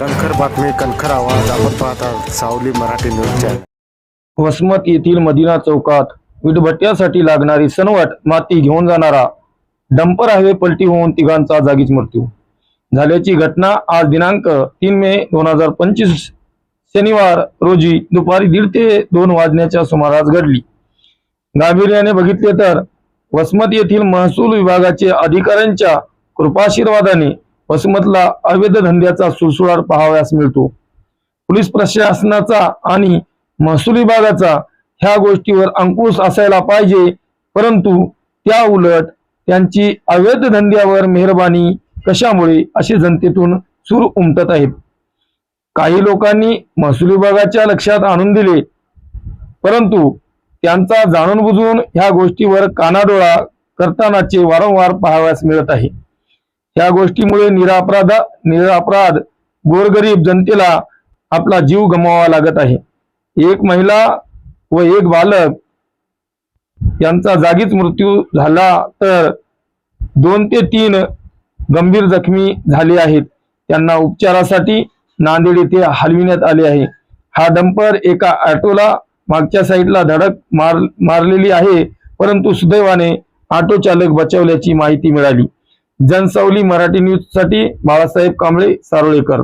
कणखर बातमी कणखर आवाज आपण पाहता सावली मराठी न्यूज चॅनल वसमत येथील मदिना चौकात विटभट्ट्यासाठी लागणारी सनवट माती घेऊन जाणारा डंपर हायवे पलटी होऊन तिघांचा जागीच मृत्यू. झाल्याची घटना आज दिनांक तीन मे दोन हजार पंचवीस शनिवार रोजी दुपारी दीड ते दोन वाजण्याच्या सुमारास घडली. गांभीर्याने बघितले तर वसमत येथील महसूल विभागाचे अधिकाऱ्यांच्या कृपाशीर्वादाने वसमतला अवैध धंद्याचा सुळसुळाट पाहावयास मिळतो. पोलीस प्रशासनाचा आणि महसूल विभागाचा ह्या गोष्टीवर अंकुश असायला पाहिजे. परंतु त्या उलट त्यांची अवैध धंद्यावर मेहरबानी कशामुळे असे जनतेतून सूर उमटत आहेत? काही लोकांनी महसूल विभागाच्या लक्षात आणून दिले. परंतु त्यांचा जाणून बुजून ह्या गोष्टीवर कानाडोळा करतानाचे वारंवार पाहावयास मिळत आहे. या गोष्टीमुळे निरापराध निरापराध गोरगरीब जनतेला आपला जीव गमवावा लागत आहे. एक महिला व एक बालक यांचा जागीच मृत्यू झाला तर दोन ते तीन गंभीर जखमी झाले आहेत. त्यांना उपचारासाठी नांदेड येथे हलविण्यात आले आहे. हा डंपर एका ऑटोला मागच्या साईडला धडक मार मारलेली आहे परंतु सुदैवाने ऑटो चालक बचावल्याची माहिती मिळाली. जनसावली मराठी न्यूजसाठी बाळासाहेब कांबळे सारोळेकर.